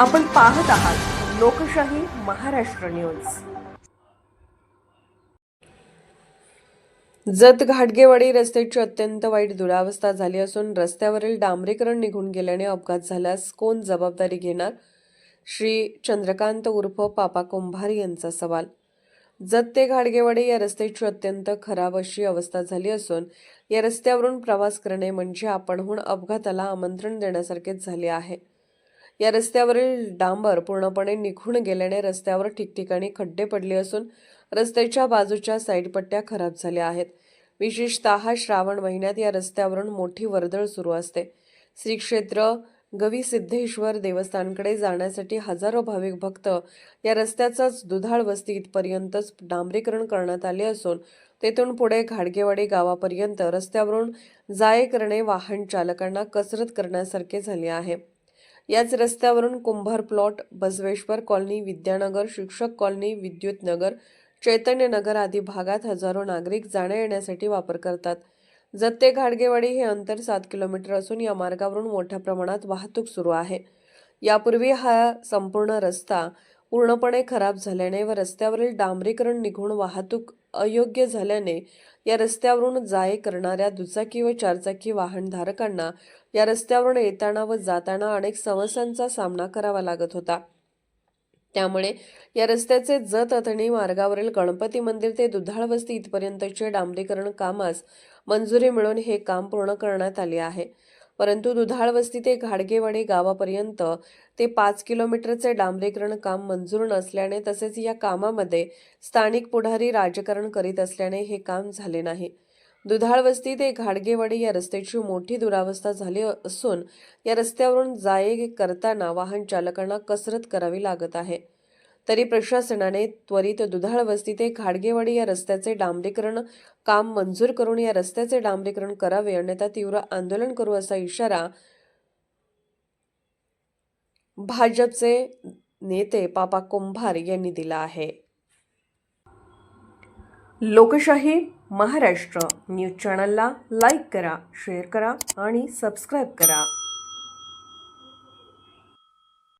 आपण पाहत आहात लोकशाही महाराष्ट्र न्यूज. जत घाटगेवाडी रस्त्याची अत्यंत वाईट दुरावस्था झाली असून रस्त्यावरील डांबरीकरण निघून गेल्याने अपघात झाल्यास कोण जबाबदारी घेणार? श्री चंद्रकांत उर्फ पापा कुंभार यांचा सवाल. जत ते घाडगेवाडी या रस्त्याची अत्यंत खराब अशी अवस्था झाली असून या रस्त्यावरून प्रवास करणे म्हणजे आपणहून अपघाताला आमंत्रण देण्यासारखेच झाले आहे. या रस्त्यावरील डांबर पूर्णपणे निघून गेल्याने रस्त्यावर ठिकठिकाणी खड्डे पडले असून रस्त्याच्या बाजूच्या साईडपट्ट्या खराब झाल्या आहेत. विशेषतः श्रावण महिन्यात या रस्त्यावरून मोठी वर्दळ सुरू असते. श्री क्षेत्र गवी सिद्धेश्वर देवस्थानकडे जाण्यासाठी हजारो भाविक भक्त या रस्त्याचाच दुधाळ वस्ती इथपर्यंतच डांबरीकरण करण्यात आले असून तेथून पुढे घाडगेवाडी गावापर्यंत रस्त्यावरून जाये करणे वाहन चालकांना कसरत करण्यासारखे झाले आहे. याच रस्त्यावरून कुंभार प्लॉट बसवेश्वर कॉलनी विद्यानगर शिक्षक कॉलनी विद्युत नगर चैतन्य नगर आदी भागात हजारो नागरिक जाण्या येण्यासाठी वापर करतात. जत्ते घाडगेवाडी हे अंतर सात किलोमीटर असून या मार्गावरून मोठ्या प्रमाणात वाहतूक सुरू आहे. यापूर्वी हा संपूर्ण रस्ता पूर्णपणे खराब झाल्याने व रस्त्यावरील डांबरीकरण निघून वाहतूक अयोग्य झाल्याने या रस्त्यावरून जाये करणाऱ्या दुचाकी व चारचाकी वाहनधारकांना या रस्त्यावरून येताना व जाताना अनेक समस्यांचा सामना करावा लागत होता. त्यामुळे या रस्त्याचे जत अथणी मार्गावरील गणपती मंदिर ते दुधाळ वस्ती इथपर्यंतचे डांबरीकरण कामास मंजुरी मिळून हे काम पूर्ण करण्यात आले आहे. परंतु दुधाळ वस्ती ते घाडगेवाडी गावापर्यंत ते पाच किलोमीटरचे डांबरीकरण काम मंजूर नसल्याने तसेच या कामामध्ये स्थानिक पुढारी राजकारण करीत असल्याने हे काम झाले नाही. दुधाळ वस्ती ते घाडगेवाडी या रस्त्याची मोठी दुरावस्था झाली असून या रस्त्यावरून जाये करताना वाहन चालकांना कसरत करावी लागत आहे. तरी प्रशासनाने त्वरित दुधाळ वस्ती ते खाडगेवाडी या रस्त्याचे डांबरीकरण काम मंजूर करून या रस्त्याचे डांबरीकरण करावे अन्यथा तीव्र आंदोलन करू असा इशारा भाजपचे नेते पापा कुंभार यांनी दिला आहे. लोकशाही महाराष्ट्र न्यूज चॅनलला लाईक करा शेअर करा आणि सबस्क्राईब करा.